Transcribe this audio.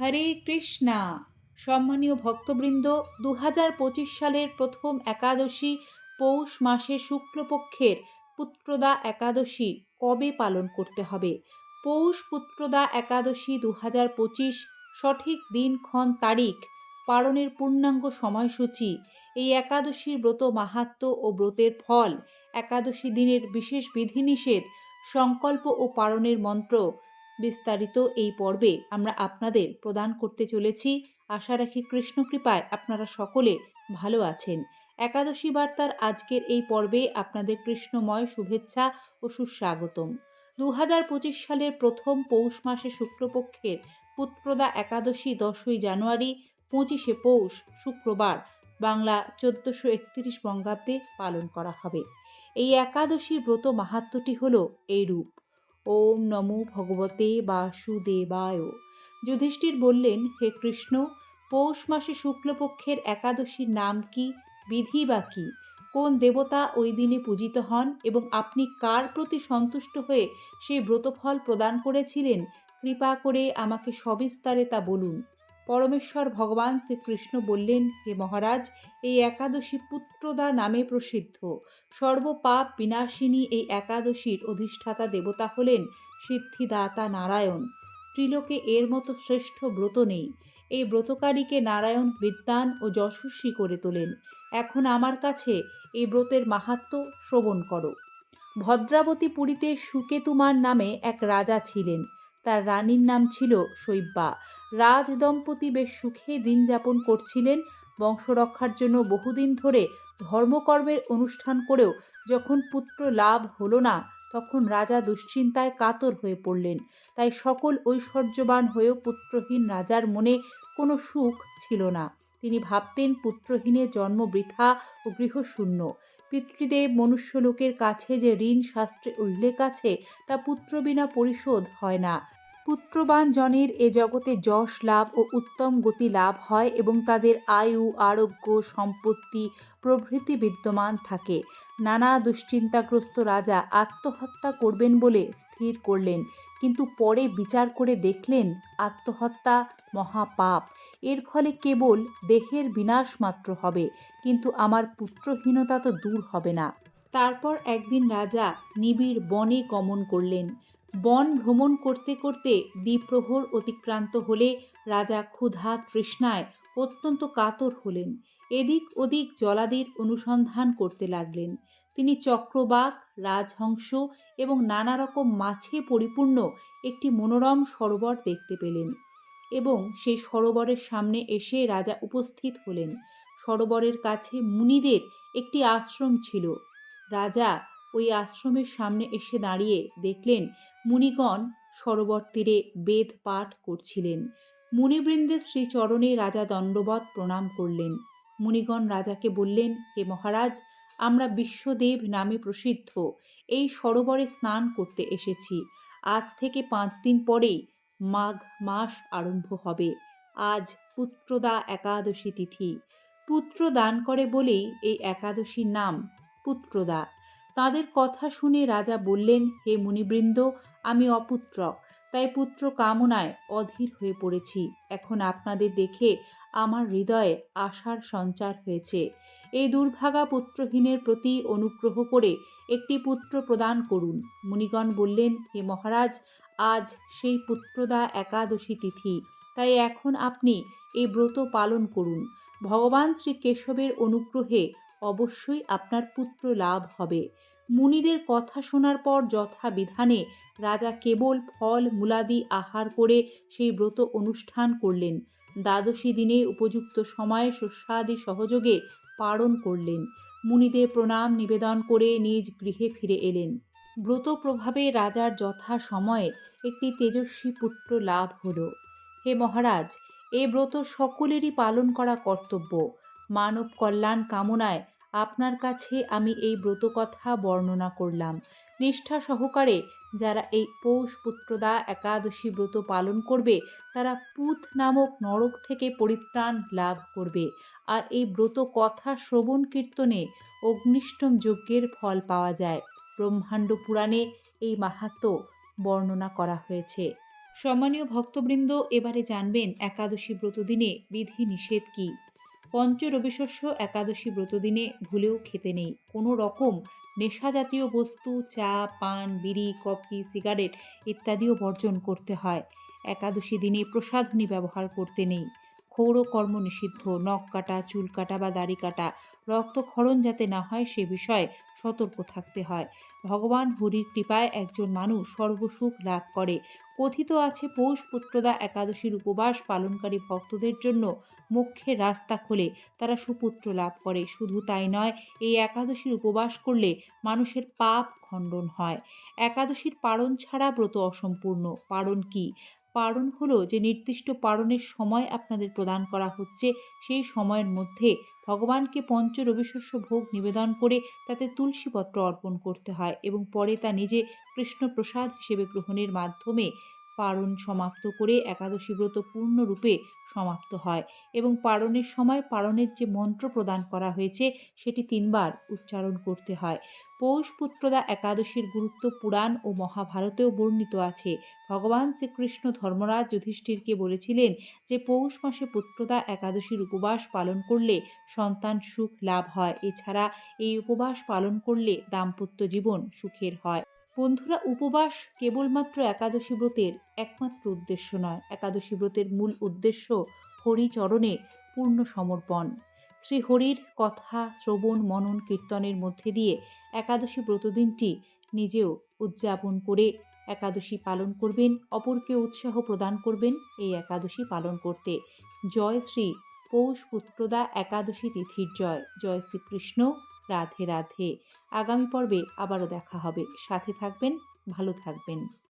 হরে কৃষ্ণা। সম্মানীয় ভক্তবৃন্দ দু হাজার পঁচিশ সালের প্রথম একাদশী পৌষ মাসে শুক্লপক্ষের পুত্রদা একাদশী কবে পালন করতে হবে? পৌষ পুত্রদা একাদশী দু হাজার পঁচিশ সঠিক দিনক্ষণ তারিখ, পালনের পূর্ণাঙ্গ সময়সূচি, এই একাদশীর ব্রত মাহাত্ম্য ও ব্রতের ফল, একাদশী দিনের বিশেষ বিধিনিষেধ, সংকল্প ও পালনের মন্ত্র বিস্তারিত এই পর্বে আমরা আপনাদের প্রদান করতে চলেছি। আশা রাখি কৃষ্ণ কৃপায় আপনারা সকলে ভালো আছেন। একাদশী বার্তার আজকের এই পর্বে আপনাদের কৃষ্ণময় শুভেচ্ছা ও সুস্বাগতম। দু হাজার পঁচিশ সালের প্রথম পৌষ মাসে শুক্লপক্ষের পুত্রদা একাদশী দশই জানুয়ারি, পঁচিশে পৌষ শুক্রবার বাংলা চোদ্দোশো একত্রিশ বঙ্গাব্দে পালন করা হবে। এই একাদশীর ব্রত মাহাত্ম্যটি হল এইরূপ। ওম নমো ভগবতে বাসুদেবায়। যুধিষ্ঠির বললেন, হে কৃষ্ণ, পৌষ মাসে শুক্লপক্ষের একাদশীর নাম কি, বিধি বা কি? কোন দেবতা ওই দিনে পূজিত হন এবং আপনি কার প্রতি সন্তুষ্ট হয়ে সেই ব্রতফল প্রদান করেছিলেন? কৃপা করে আমাকে সবিস্তারে তা বলুন। পরমেশ্বর ভগবান শ্রীকৃষ্ণ বললেন, হে মহারাজ, এই একাদশী পুত্রদা নামে প্রসিদ্ধ। সর্বপাপ বিনাশিনী এই একাদশীর অধিষ্ঠাতা দেবতা হলেন সিদ্ধিদাতা নারায়ণ। ত্রিলোকে এর মতো শ্রেষ্ঠ ব্রত নেই। এই ব্রতকারীকে নারায়ণ বিদ্বান ও যশস্বী করে তোলেন। এখন আমার কাছে এই ব্রতের মাহাত্ম্য শ্রবণ করো। ভদ্রাবতী পুরীতে সুকেতুমার নামে এক রাজা ছিলেন। তার রানীর নাম ছিল শৈব্যা। রাজ দম্পতি বেশ সুখে দিন যাপন করছিলেন বংশরক্ষার জন্য বহুদিন ধরে ধর্মকর্মের অনুষ্ঠান করেও যখন পুত্র লাভ হলো না, তখন রাজা দুশ্চিন্তায় কাতর হয়ে পড়লেন। তাই সকল ঐশ্বর্যবান হয়েও পুত্রহীন রাজার মনে কোনো সুখ ছিল না। তিনি ভাবতেন পুত্রহীনের জন্ম বৃথা ও গৃহশূন্য। পিতৃদেব মনুষ্যলোকের কাছে যে ঋণ শাস্ত্রে উল্লেখ আছে তা পুত্র বিনা পরিশোধ হয় না। পুত্রবান জনের এ জগতে যশ লাভ ও উত্তম গতি লাভ হয় এবং তাদের আয়ু, আরোগ্য, সম্পত্তি প্রভৃতি বিদ্যমান থাকে। নানা দুশ্চিন্তাগ্রস্ত রাজা আত্মহত্যা করবেন বলে স্থির করলেন, কিন্তু পরে বিচার করে দেখলেন আত্মহত্যা মহাপাপ। এর ফলে কেবল দেহের বিনাশ মাত্র হবে, কিন্তু আমার পুত্রহীনতা তো দূর হবে না। তারপর একদিন রাজা নিবিড় বনে গমন করলেন। বন ভ্রমণ করতে করতে দ্বিপ্রহর অতিক্রান্ত হলে রাজা ক্ষুধা তৃষ্ণায় অত্যন্ত কাতর হলেন। এদিক ওদিক জলাদির অনুসন্ধান করতে লাগলেন। তিনি চক্রবাক, রাজহংস এবং নানা রকম মাছে পরিপূর্ণ একটি মনোরম সরোবর দেখতে পেলেন এবং সেই সরোবরের সামনে এসে রাজা উপস্থিত হলেন। সরোবরের কাছে মুনিদের একটি আশ্রম ছিল। রাজা ওই আশ্রমের সামনে এসে দাঁড়িয়ে দেখলেন মুনিগণ সরোবর তীরে বেদ পাঠ করছিলেন। মুনিবৃন্দের শ্রীচরণে রাজা দণ্ডবত প্রণাম করলেন। মুনিগণ রাজাকে বললেন, হে মহারাজ, আমরা বিশ্বদেব নামে প্রসিদ্ধ। এই সরোবরে স্নান করতে এসেছি। আজ থেকে পাঁচ দিন পরেই মাঘ মাস আরম্ভ হবে। আজ পুত্রদা একাদশী তিথি। পুত্র দান করে বলেই এই একাদশীর নাম পুত্রদা। তাদের কথা শুনে রাজা বললেন, হে মুনিবৃন্দ, আমি অপুত্রক, তাই পুত্র কামনায় অধীর হয়ে পড়েছি। এখন আপনাদের দেখে আমার হৃদয়ে আশার সঞ্চার হয়েছে। এই দুর্ভাগা পুত্রহীনের প্রতি অনুগ্রহ করে একটি পুত্র প্রদান করুন। মুনিগণ বললেন, হে মহারাজ, আজ সেই পুত্রদা একাদশী তিথি, তাই এখন আপনি এই ব্রত পালন করুন। ভগবান শ্রী কেশবের অনুগ্রহে অবশ্যই আপনার পুত্র লাভ হবে। মুনিদের কথা শোনার পর যথাবিধানে রাজা কেবল ফল, মূলাদি আহার করে সেই ব্রত অনুষ্ঠান করলেন। দ্বাদশী দিনে উপযুক্ত সময়ে শস্যাদি সহযোগে পালন করলেন। মুনিদের প্রণাম, নিবেদন করে নিজ গৃহে ফিরে এলেন। ব্রত প্রভাবে রাজার যথা সময়ে একটি তেজস্বী পুত্র লাভ হল। হে মহারাজ, এ ব্রত সকলেরই পালন করা কর্তব্য। মানব কল্যাণ কামনায় আপনার কাছে আমি এই ব্রত কথা বর্ণনা করলাম। নিষ্ঠা সহকারে যারা এই পৌষ পুত্রদা একাদশী ব্রত পালন করবে, তারা পুত নামক নরক থেকে পরিত্রাণ লাভ করবে। আর এই ব্রত কথা শ্রবণ কীর্তনে অগ্নিষ্টম যজ্ঞের ফল পাওয়া যায়। ব্রহ্মাণ্ড পুরাণে এই মাহাত্ম বর্ণনা করা হয়েছে। সম্মানীয় ভক্তবৃন্দ, এবারে জানবেন একাদশী ব্রত দিনে বিধি নিষেধ কী। পঞ্চ রবিশস্য একাদশী ব্রতদিনে ভুলেও খেতে নেই। কোনো রকম নেশাজাতীয় বস্তু, চা, পান, বিড়ি, কফি, সিগারেট ইত্যাদিও বর্জন করতে হয়। একাদশী দিনে প্রসাধনী ব্যবহার করতে নেই। ক্ষৌর কর্ম নিষিদ্ধ, নখ কাটা, চুল কাটা বা দাড়ি কাটা রক্তক্ষরণ যাতে না হয় সে বিষয়ে সতর্ক থাকতে হয়। ভগবান হরির কৃপায় একজন মানুষ সর্বসুখ লাভ করে। কথিত আছে পৌষ পুত্রদা একাদশীর উপবাস পালনকারী ভক্তদের জন্য মুখ্যের রাস্তা খোলে, তারা সুপুত্র লাভ করে। শুধু তাই নয়, এই একাদশীর উপবাস করলে মানুষের পাপ খণ্ডন হয়। একাদশীর পারণ ছাড়া ব্রত অসম্পূর্ণ। পারণ কি? পারণ হলো যে নির্দিষ্ট পারণের সময় আপনাদের প্রদান করা হচ্ছে, সেই সময়ের মধ্যে ভগবানকে পঞ্চ রবিশস্য ভোগ নিবেদন করে তাতে তুলসীপত্র অর্পণ করতে হয় এবং পরে তা নিজে কৃষ্ণপ্রসাদ হিসেবে গ্রহণের মাধ্যমে পারণ সমাপ্ত করে একাদশী ব্রত পূর্ণরূপে সমাপ্ত হয় এবং পারণের সময় পারণের যে মন্ত্র প্রদান করা হয়েছে, সেটি তিনবার উচ্চারণ করতে হয়। পৌষ পুত্রদা একাদশীর গুরুত্ব পুরাণ ও মহাভারতেও বর্ণিত আছে। ভগবান শ্রীকৃষ্ণ ধর্মরাজ যুধিষ্ঠিরকে বলেছিলেন যে, পৌষ মাসে পুত্রদা একাদশীর উপবাস পালন করলে সন্তান সুখ লাভ হয়। এছাড়া এই উপবাস পালন করলে দাম্পত্য জীবন সুখের হয়। বন্ধুরা, উপবাস কেবলমাত্র একাদশী ব্রতের একমাত্র উদ্দেশ্য নয়। একাদশী ব্রতের মূল উদ্দেশ্য হরিচরণে পূর্ণ সমর্পণ। শ্রী হরির কথা, শ্রবণ, মনন, কীর্তনের মধ্যে দিয়ে একাদশী ব্রতদিনটি নিজেও উদযাপন করে একাদশী পালন করবেন, অপরকে উৎসাহ প্রদান করবেন এই একাদশী পালন করতে। জয় শ্রী পৌষ পুত্রদা একাদশী তিথির জয়। জয় শ্রীকৃষ্ণ। রাধে রাধে। আগামী পর্বে আবারও দেখা হবে। সাথে থাকবেন ভালো থাকবেন।